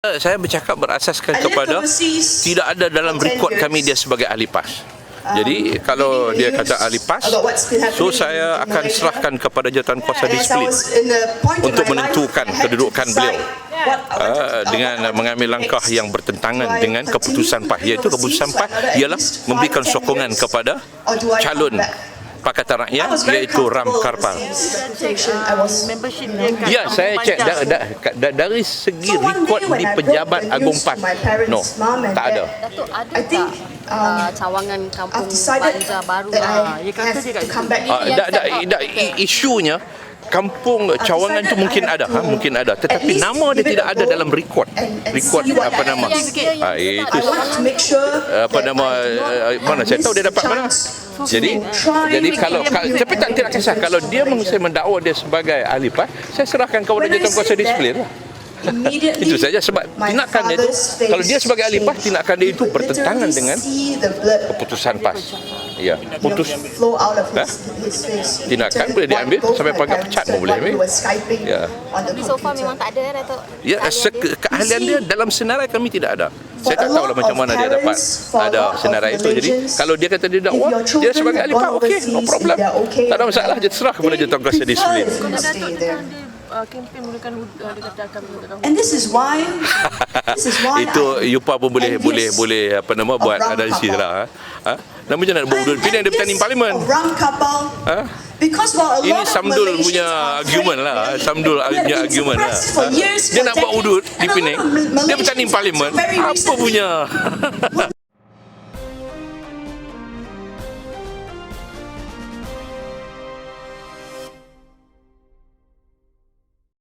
Saya bercakap berasaskan kepada tidak ada dalam for 10 rekod kami dia sebagai ahli PAS. Jadi kalau dia kata ahli PAS, so saya akan serahkan kepada jawatan kuasa disiplin untuk menentukan kedudukan beliau. Ah, dengan mengambil langkah yang bertentangan dengan keputusan PAS iaitu keputusan PAS ialah memberikan 10 sokongan kepada calon? Pakatan I Rakyat iaitu Ram Karpal. Ya, saya cek da, da, da, dari segi So rekod di pejabat Agung PAS. parents, No, tak ada. Datuk ada I think, tak um, uh, cawangan kampung I've decided Banjar baru that lah. I Dia kata dia kat to come situ. Ah, da, da, da, i- isunya kampung cawangan tu mungkin ada ha, mungkin ada. Tetapi nama dia tidak ada dalam rekod rekod apa nama? ah, itu. Sure apa nama eh, mana? Saya tahu dia dapat mana. jadi jadi kalau tapi tak tidak kisah. Kalau dia mengusir mendakwa dia sebagai ahli PAS saya serahkan kepada jawatan kuasa disiplin lah. Itu saja sebab tindakan dia itu kalau dia sebagai ahli PAS tindakan dia itu bertentangan dengan keputusan PAS ya putus flow out of his, Hah? his face. Tindakan boleh diambil, sampai parents pecat pun boleh ambil. Ya. Tapi so far memang tak ada Datuk? Ya, Keahlian se- dia. keahlian dia dalam senarai kami tidak ada. Saya tak tahu lah macam mana dia dapat ada senarai itu. Jadi kalau dia kata dia dakwa, dia sebagai ahli okey, no problem. Tak ada masalah, dia serah kepada they jawatan kuasa prefer disiplin. Uh, kempen mulakan uh, dia kata akan menggunakan And this is why, this is why Itu Yupa pun boleh boleh boleh apa nama buat Ram analisis Kapal. lah. Ha? Nama macam mana buat I'm udut pinang dia bertanding parlimen. Kapal Ha? Because while a Ini lot of Samdul punya argument lah. know, Samdul punya been argument lah. suppressed for Ha? years, Dia nak buat udut di Penang. Dia bertanding parlimen. Apa punya?